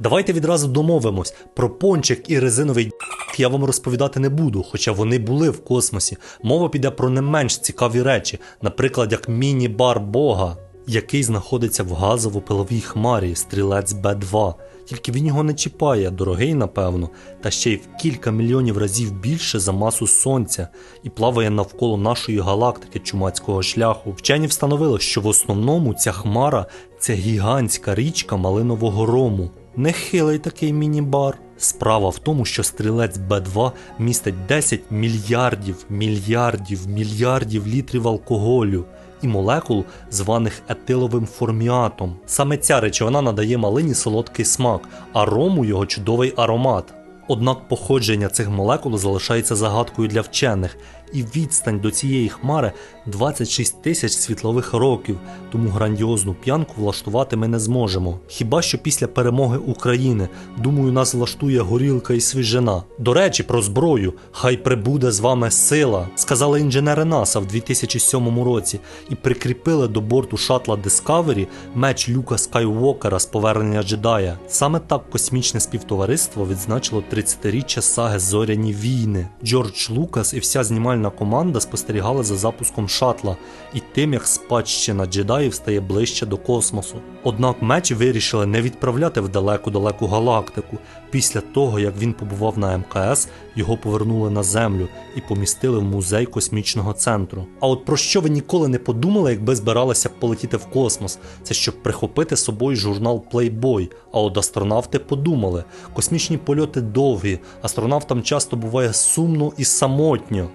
Давайте відразу домовимось. Про пончик і резиновий я вам розповідати не буду, хоча вони були в космосі. Мова піде про не менш цікаві речі, наприклад, як міні-бар Бога, який знаходиться в газово-пиловій хмарі, стрілець Б2. Тільки він його не чіпає, дорогий, напевно, та ще й в кілька мільйонів разів більше за масу сонця і плаває навколо нашої галактики чумацького шляху. Вчені встановили, що в основному ця хмара це гігантська річка малинового рому. Нехилий такий міні-бар. Справа в тому, що стрілець Б2 містить 10 мільярдів, мільярдів, мільярдів літрів алкоголю і молекул, званих етиловим форміатом. Саме ця речовина надає малині солодкий смак, а рому його чудовий аромат. Однак походження цих молекул залишається загадкою для вчених, і відстань до цієї хмари 26 тисяч світлових років, тому грандіозну п'янку влаштувати ми не зможемо. Хіба що після перемоги України, думаю, нас влаштує горілка і свіжина. До речі, про зброю, хай прибуде з вами сила, сказали інженери НАСА в 2007 році, і прикріпили до борту шатла Discovery меч Люка Скайуокера з повернення джедая. Саме так космічне співтовариство відзначило 30-річчя саги Зоряні війни. Джордж Лукас і вся знімальна команда спостерігали за запуском шатла і тим, як спадщина джедаїв стає ближче до космосу. Однак меч вирішили не відправляти в далеку-далеку галактику. Після того, як він побував на МКС, його повернули на землю і помістили в музей космічного центру. А от про що ви ніколи не подумали, якби збиралися полетіти в космос? Це щоб прихопити з собою журнал Playboy. А от астронавти подумали: космічні польоти довгі, астронавтам часто буває сумно і самотньо.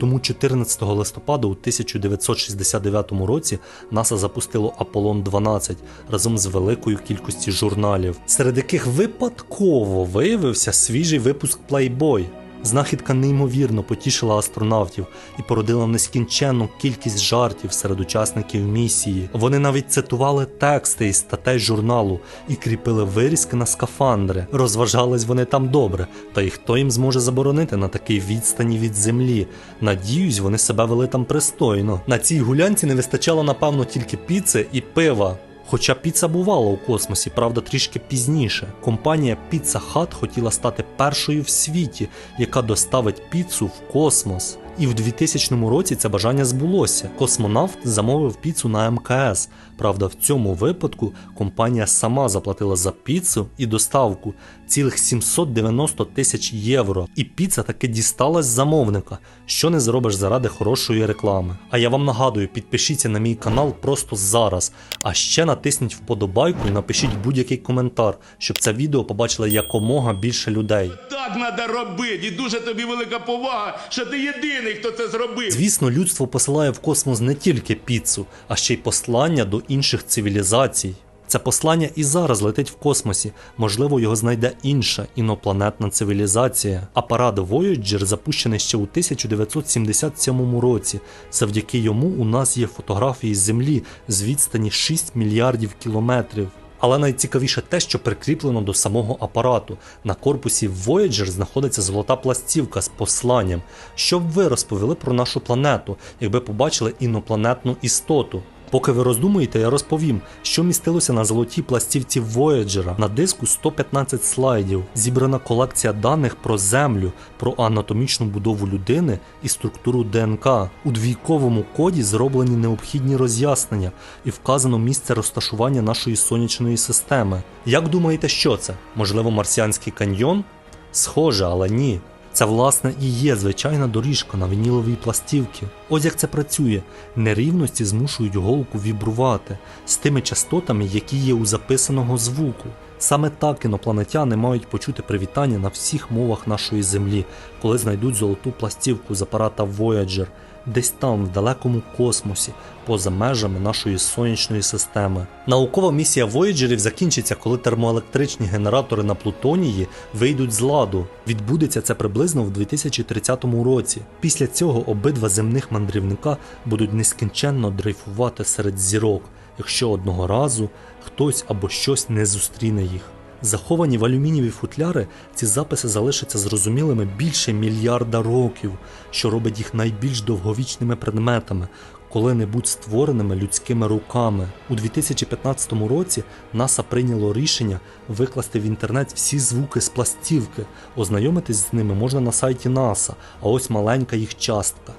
Тому 14 листопада у 1969 році НАСА запустило Аполлон 12 разом з великою кількістю журналів, серед яких випадково виявився свіжий випуск Playboy. Знахідка неймовірно потішила астронавтів і породила нескінченну кількість жартів серед учасників місії. Вони навіть цитували тексти із статей журналу і кріпили вирізки на скафандри. Розважались вони там добре, та й хто їм зможе заборонити на такій відстані від землі. Надіюсь, вони себе вели там пристойно. На цій гулянці не вистачало, напевно, тільки піци і пива. Хоча піца бувала у космосі, правда, трішки пізніше. Компанія Pizza Hut хотіла стати першою в світі, яка доставить піцу в космос. І в 2000 році це бажання збулося. Космонавт замовив піцу на МКС. Правда, в цьому випадку компанія сама заплатила за піцу і доставку цілих 790 тисяч євро. І піца таки дісталась замовника, що не зробиш заради хорошої реклами. А я вам нагадую, підпишіться на мій канал просто зараз. А ще натисніть вподобайку і напишіть будь-який коментар, щоб це відео побачило якомога більше людей. Так треба робити, і дуже тобі велика повага, що ти єдиний, хто це зробив. Звісно, людство посилає в космос не тільки піцу, а ще й послання до інших цивілізацій. Це послання і зараз летить в космосі. Можливо, його знайде інша інопланетна цивілізація. Апарат Voyager запущений ще у 1977 році. Завдяки йому у нас є фотографії з Землі з відстані 6 мільярдів кілометрів. Але найцікавіше те, що прикріплено до самого апарату. На корпусі Voyager знаходиться золота пластівка з посланням, щоб ви розповіли про нашу планету, якби побачили інопланетну істоту. Поки ви роздумуєте, я розповім, що містилося на золотій пластівці Voyager. На диску 115 слайдів, зібрана колекція даних про Землю, про анатомічну будову людини і структуру ДНК. У двійковому коді зроблені необхідні роз'яснення і вказано місце розташування нашої сонячної системи. Як думаєте, що це? Можливо, марсіанський каньйон? Схоже, але ні. Це власне і є звичайна доріжка на вініловій пластівці. Ось як це працює. Нерівності змушують голку вібрувати з тими частотами, які є у записаного звуку. Саме так інопланетяни мають почути привітання на всіх мовах нашої землі, коли знайдуть золоту пластівку з апарата Voyager, десь там, в далекому космосі, поза межами нашої сонячної системи. Наукова місія Voyagerів закінчиться, коли термоелектричні генератори на Плутонії вийдуть з ладу. Відбудеться це приблизно в 2030 році. Після цього обидва земних мандрівника будуть нескінченно дрейфувати серед зірок, якщо одного разу хтось або щось не зустріне їх. Заховані в алюмінієві футляри, ці записи залишаться зрозумілими більше мільярда років, що робить їх найбільш довговічними предметами. коли-небудь створеними людськими руками. У 2015 році НАСА прийняло рішення викласти в інтернет всі звуки з пластівки. Ознайомитись з ними можна на сайті НАСА, а ось маленька їх частка.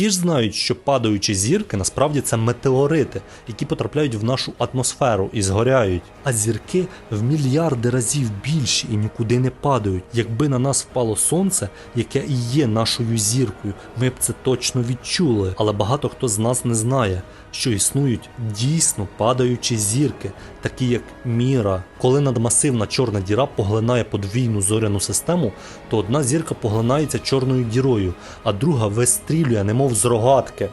Ті ж знають, що падаючі зірки насправді це метеорити, які потрапляють в нашу атмосферу і згоряють. А зірки в мільярди разів більші і нікуди не падають. Якби на нас впало сонце, яке і є нашою зіркою, ми б це точно відчули. Але багато хто з нас не знає, що існують дійсно падаючі зірки, такі як Міра. Коли надмасивна чорна діра поглинає подвійну зоряну систему, то одна зірка поглинається чорною дірою, а друга вистрілює, немов з рогатки.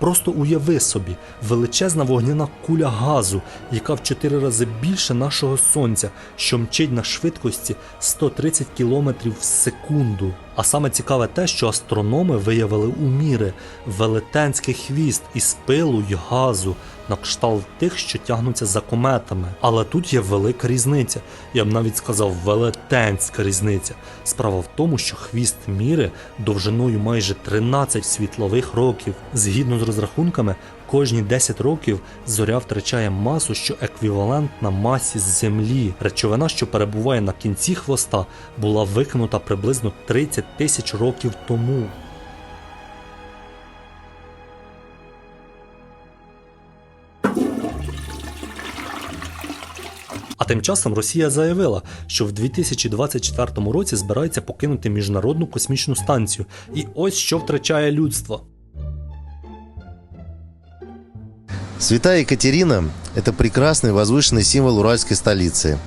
Просто уяви собі, величезна вогняна куля газу, яка в 4 рази більше нашого сонця, що мчить на швидкості 130 км в секунду. А саме цікаве те, що астрономи виявили у міри велетенський хвіст із пилу й газу на кшталт тих, що тягнуться за кометами. Але тут є велика різниця. Я б навіть сказав велетенська різниця. Справа в тому, що хвіст міри довжиною майже 13 світлових років. Згідно з розрахунками, кожні 10 років зоря втрачає масу, що еквівалентна масі Землі. Речовина, що перебуває на кінці хвоста, була викинута приблизно 30 тисяч років тому. А тим часом Росія заявила, що в 2024 році збирається покинути міжнародну космічну станцію. І ось що втрачає людство. Святая Екатерина – это прекрасный возвышенный символ уральской столицы.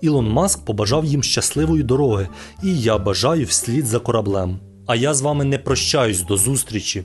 Ілон Маск побажав їм щасливої дороги, і я бажаю вслід за кораблем. А я з вами не прощаюсь до зустрічі.